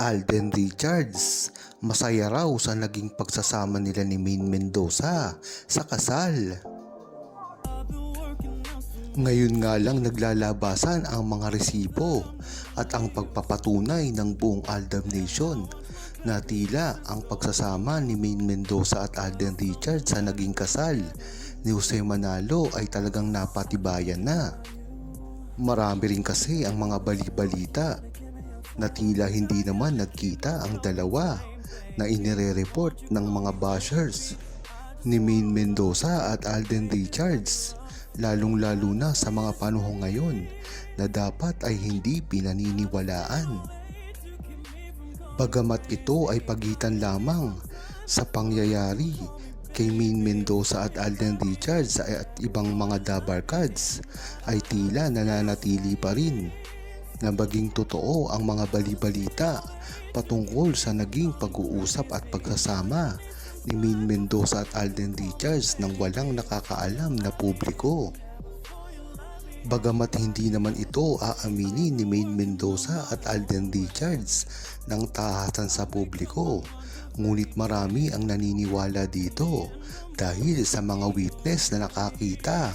Alden Richards. Masaya raw sa naging pagsasama nila ni Maine Mendoza sa kasal. Ngayon nga lang naglalabasan ang mga resibo at ang pagpapatunay ng buong Aldam Nation na tila ang pagsasama ni Maine Mendoza at Alden Richards sa naging kasal ni Jose Manalo ay talagang napatibayan na. Marami rin kasi ang mga bali-balita na tila hindi naman nagkita ang dalawa na inire-report ng mga bashers ni Maine Mendoza at Alden Richards lalong-lalo na sa mga panahon ngayon na dapat ay hindi pinaniniwalaan. Bagamat ito ay pagitan lamang sa pangyayari kay Maine Mendoza at Alden Richards at ibang mga dabarkads ay tila nananatili pa rin na maging totoo ang mga balibalita patungkol sa naging pag-uusap at pagsasama ni Maine Mendoza at Alden Richards nang walang nakakaalam na publiko. Bagamat hindi naman ito aaminin ni Maine Mendoza at Alden Richards ng tahasan sa publiko, ngunit marami ang naniniwala dito dahil sa mga witness na nakakita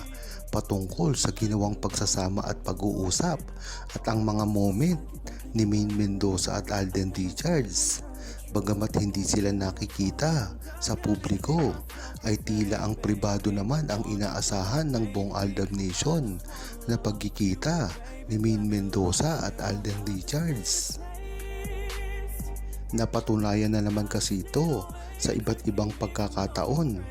patungkol sa ginawang pagsasama at pag-uusap at ang mga moment ni Maine Mendoza at Alden Richards. Bagamat hindi sila nakikita sa publiko, ay tila ang pribado naman ang inaasahan ng buong Aldab Nation na pagkikita ni Maine Mendoza at Alden Richards. Napatunayan na naman kasi ito sa iba't ibang pagkakataon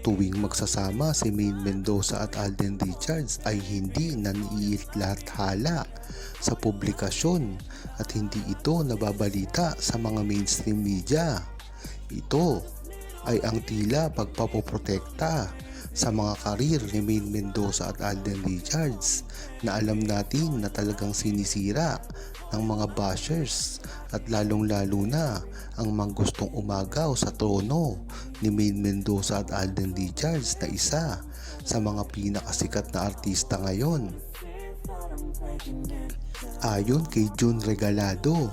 tuwing magsasama si Maine Mendoza at Alden Richards ay hindi naniilathala sa publikasyon at hindi ito nababalita sa mga mainstream media. Ito ay ang tila pagpapoprotekta sa mga karir ni Maine Mendoza at Alden Richards na alam natin na talagang sinisira ng mga bashers at lalong-lalo na ang mga gustong umagaw sa trono ni Maine Mendoza at Alden Richards na isa sa mga pinakasikat na artista ngayon. Ayon kay June Regalado,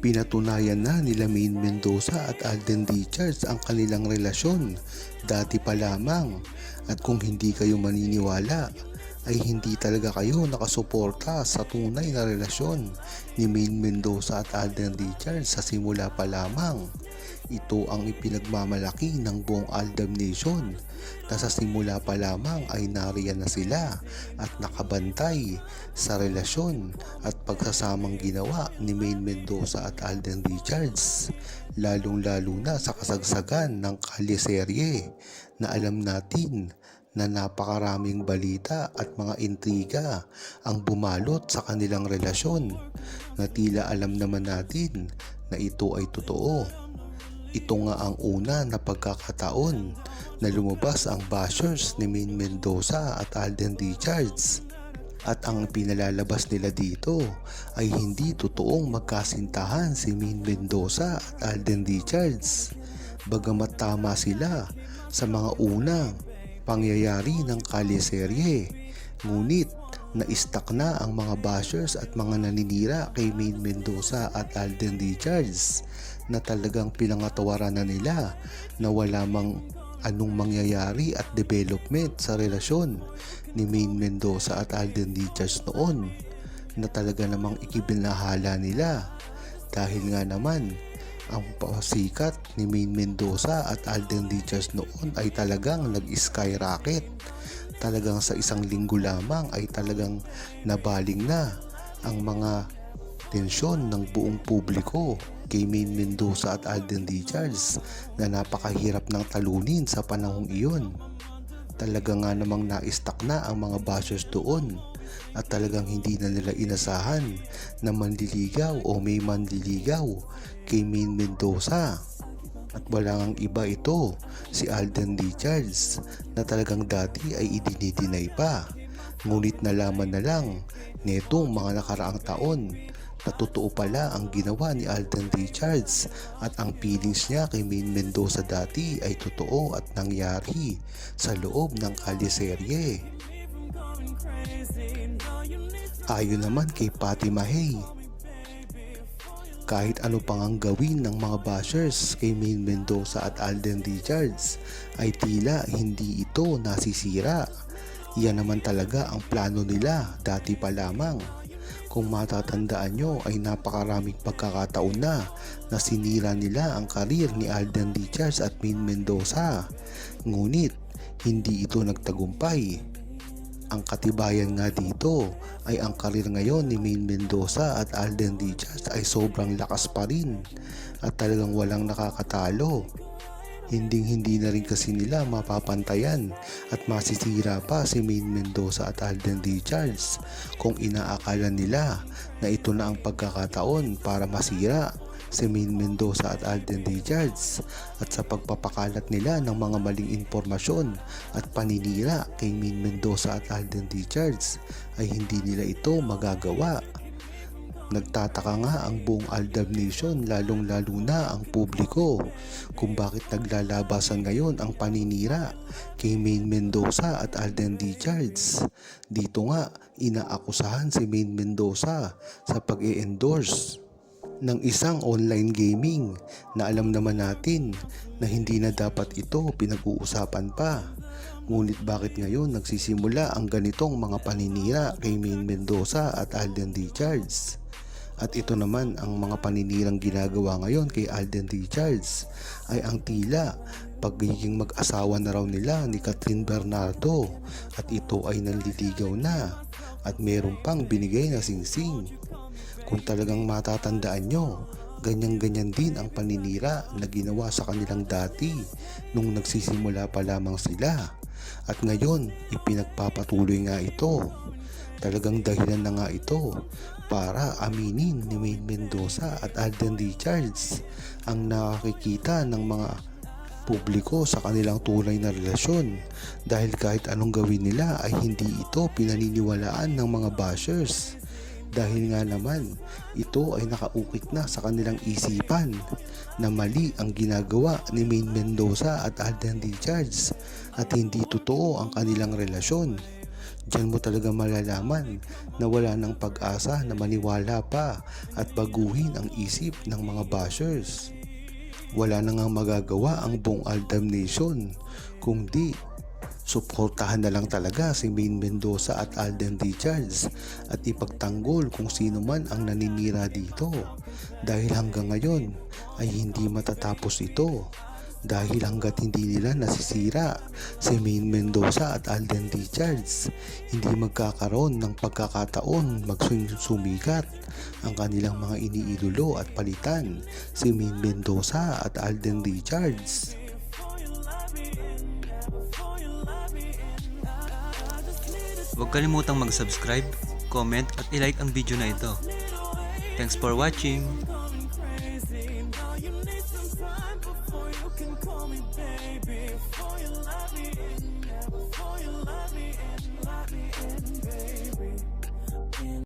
pinatunayan na nila Maine Mendoza at Alden Richards ang kanilang relasyon dati pa lamang at kung hindi kayo maniniwala ay hindi talaga kayo nakasuporta sa tunay na relasyon ni Maine Mendoza at Alden Richards sa simula pa lamang. Ito ang ipinagmamalaki ng buong Aldam Nation na sa simula pa lamang ay nariyan na sila at nakabantay sa relasyon at pagsasamang ginawa ni Maine Mendoza at Alden Richards lalong-lalo na sa kasagsagan ng kalyeserye na alam natin na napakaraming balita at mga intriga ang bumalot sa kanilang relasyon na tila alam naman natin na ito ay totoo. Ito nga ang una na pagkakataon na lumabas ang bashers ni Maine Mendoza at Alden Richards. At ang pinalalabas nila dito ay hindi totoong magkasintahan si Maine Mendoza at Alden Richards. Bagamat tama sila sa mga unang pangyayari ng kaliserye. Ngunit na-stuck na ang mga bashers at mga naninira kay Maine Mendoza at Alden Richards na talagang pinangatawaran na nila na wala mang anong mangyayari at development sa relasyon ni Maine Mendoza at Alden Richards noon na talaga namang ikibinahala nila dahil nga naman ang pasikat ni Maine Mendoza at Alden Richards noon ay talagang nag-skyrocket. Talagang sa isang linggo lamang ay talagang nabaling na ang mga tensyon ng buong publiko kay Maine Mendoza at Alden Richards na napakahirap ng talunin sa panahong iyon. Talaga nga namang na-stuck na ang mga bashers doon at talagang hindi na nila inasahan na manliligaw o may manliligaw kay Maine Mendoza. At wala ngang iba ito, si Alden Richards na talagang dati ay idinidinay pa. Ngunit nalaman na lang netong mga nakaraang taon na totoo pala ang ginawa ni Alden Richards at ang feelings niya kay Maine Mendoza dati ay totoo at nangyari sa loob ng kaliserye. Ayon naman kay Patty Mahey, Kahit ano pang ang gawin ng mga bashers kay Main Mendoza at Alden Richards ay tila hindi ito nasisira. Yan naman talaga ang plano nila dati pa lamang. Kung matatandaan nyo ay napakaraming pagkakataon na na sinira nila ang karir ni Alden Richards at Main Mendoza. Ngunit hindi ito nagtagumpay. Ang katibayan nga dito ay ang karir ngayon ni Main Mendoza at Alden Richards ay sobrang lakas pa rin at talagang walang nakakatalo. Hinding hindi na rin kasi nila mapapantayan at masisira pa si Main Mendoza at Alden Richards kung inaakala nila na ito na ang pagkakataon para masira si Main Mendoza at Alden Richards at sa pagpapakalat nila ng mga maling impormasyon at paninira kay Main Mendoza at Alden Richards ay hindi nila ito magagawa. Nagtataka nga ang buong Aldab Nation lalong lalo na ang publiko kung bakit naglalabasan ngayon ang paninira kay Main Mendoza at Alden Richards. Dito nga inaakusahan si Main Mendoza sa pag-e-endorse ng isang online gaming na alam naman natin na hindi na dapat ito pinag-uusapan pa. Ngunit bakit ngayon nagsisimula ang ganitong mga paninira kay Main Mendoza at Alden Richards? At ito naman ang mga paninirang ginagawa ngayon kay Alden Richards ay ang tila pagiging mag-asawa na raw nila ni Catherine Bernardo at ito ay nanliligaw na at meron pang binigay na singsing. Kung talagang matatandaan nyo, ganyan-ganyan din ang paninira na ginawa sa kanilang dati nung nagsisimula pa lamang sila. At ngayon, ipinagpapatuloy nga ito. Talagang dahilan na nga ito para aminin ni Maine Mendoza at Alden Richards ang nakakikita ng mga publiko sa kanilang tunay na relasyon dahil kahit anong gawin nila ay hindi ito pinaniniwalaan ng mga bashers dahil nga naman ito ay nakaukit na sa kanilang isipan na mali ang ginagawa ni Maine Mendoza at Alden Richards at hindi totoo ang kanilang relasyon. Diyan mo talaga malalaman na wala ng pag-asa na maniwala pa at baguhin ang isip ng mga bashers. Wala na nga magagawa ang buong Aldam Nation kung di suportahan na lang talaga si Maine Mendoza at Alden Richards at ipagtanggol kung sino man ang naninira dito dahil hanggang ngayon ay hindi matatapos ito dahil hanggat hindi nila nasisira si Maine Mendoza at Alden Richards hindi magkakaroon ng pagkakataon magsumikat ang kanilang mga iniidolo at palitan si Maine Mendoza at Alden Richards Huwag kalimutang mag-subscribe, comment at ilike ang video na ito. Thanks for watching!